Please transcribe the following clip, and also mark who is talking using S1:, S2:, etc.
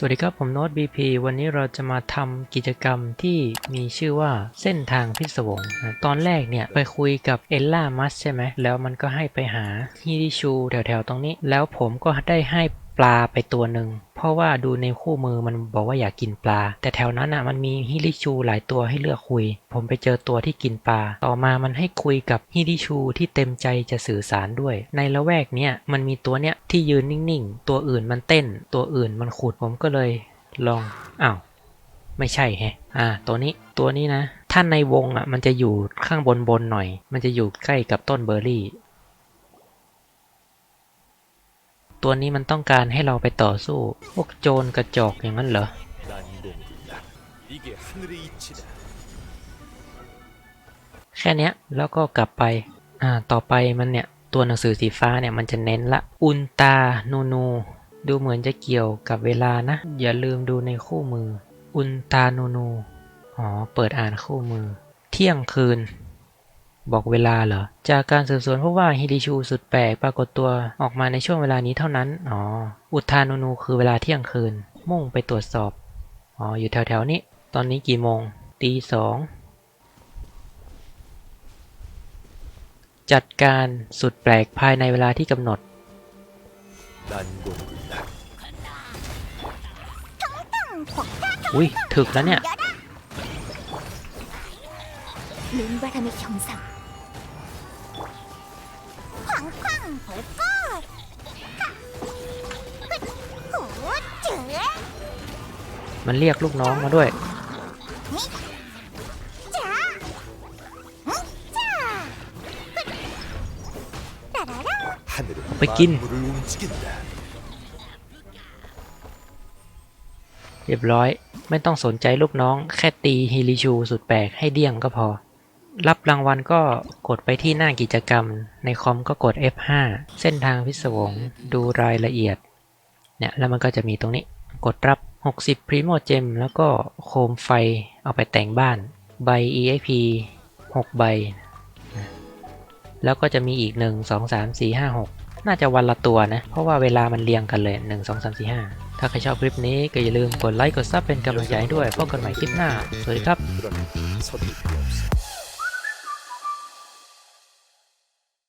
S1: สวัสดีครับ ผมโน้ต BP วันนี้เราจะมาทำกิจกรรมที่มีชื่อว่าเส้นทางพิศวงนะตอนแรกเนี่ยไปคุยกับเอลล่ามัสใช่ไหม แล้วมันก็ให้ไปหาฮิริชูแถวๆตรงนี้ แล้วผมก็ได้ให้ ปลาไปตัวหนึ่ง เพราะว่าดูในคู่มือมันบอกว่าอยากกินปลา แต่แถวนั้นอะมันมีฮิริชูหลายตัวให้เลือกคุย ผมไปเจอตัวที่กินปลา ต่อมามันให้คุยกับฮิริชูที่เต็มใจจะสื่อสารด้วย ในละแวกเนี้ยมันมีตัวเนี้ยที่ยืนนิ่งๆ ตัวอื่นมันเต้น ตัวอื่นมันขุดผมก็เลยลองอ้าวไม่ใช่แฮะ อ่า ตัวนี้ ตัวนี้นะ ถ้าในวงอะ มันจะอยู่ข้างบนบนๆหน่อย มันจะอยู่ใกล้กับต้นเบอร์รี่ ตัวนี้มันต้องการให้เราไปต่อสู้ พวกโจรกระจอกอย่างนั้นเหรอ แค่นี้แล้วก็กลับไป อ่า ต่อไปมันเนี่ย ตัวหนังสือสีฟ้าเนี่ยมันจะเน้นละ อุนตาโนโน ดูเหมือนจะเกี่ยวกับเวลานะ อย่าลืมดูในคู่มือ อุนตาโนโน อ๋อ เปิดอ่านคู่มือ เที่ยงคืน บอกเวลาเหรอ จากการสืบสวนพบว่าฮิริชูสุดแปลกปรากฏตัวออกมาในช่วงเวลานี้เท่านั้น อ๋อ อุทานูนูคือเวลาเที่ยงคืน มุ่งไปตรวจสอบ อ๋อ อยู่แถวๆนี้ ตอนนี้กี่โมง ตีสอง จัดการสุดแปลกภายในเวลาที่กำหนด
S2: 난공군다.
S1: อุ้ย ถึกแล้วเนี่ย
S3: 눈바람의 형상 쾅쾅 볼꽃 훗 쭉
S1: มันเรียกลูกน้องมาด้วย
S3: 자 응, 자 따라라
S2: 하늘은
S1: 왜 낀?
S2: 만물을 움직인다.
S1: เรียบร้อย ไม่ต้องสนใจลูกน้อง แค่ตีฮิริชูสุดแปลกให้เดี้ยงก็พอ รับรางวัลก็กดไปที่หน้ากิจกรรม ในคอมก็กด F5 เส้นทางพิศวงดูรายละเอียด เนี่ย แล้วมันก็จะมีตรงนี้ กดรับ 60 Primo Gem แล้วก็โคมไฟเอาไปแต่งบ้าน ใบ EXP 6 ใบ แล้วก็จะมีอีก 1 2 3 4 5 6 น่าจะวันละตัวนะ เพราะว่าเวลามันเรียงกันเลย 1 2 3 4 5 ถ้าใครชอบคลิปนี้ก็อย่าลืมกดไลค์ กดซับเป็นกำลังใจด้วย พบกันใหม่คลิปหน้า สวัสดีครับ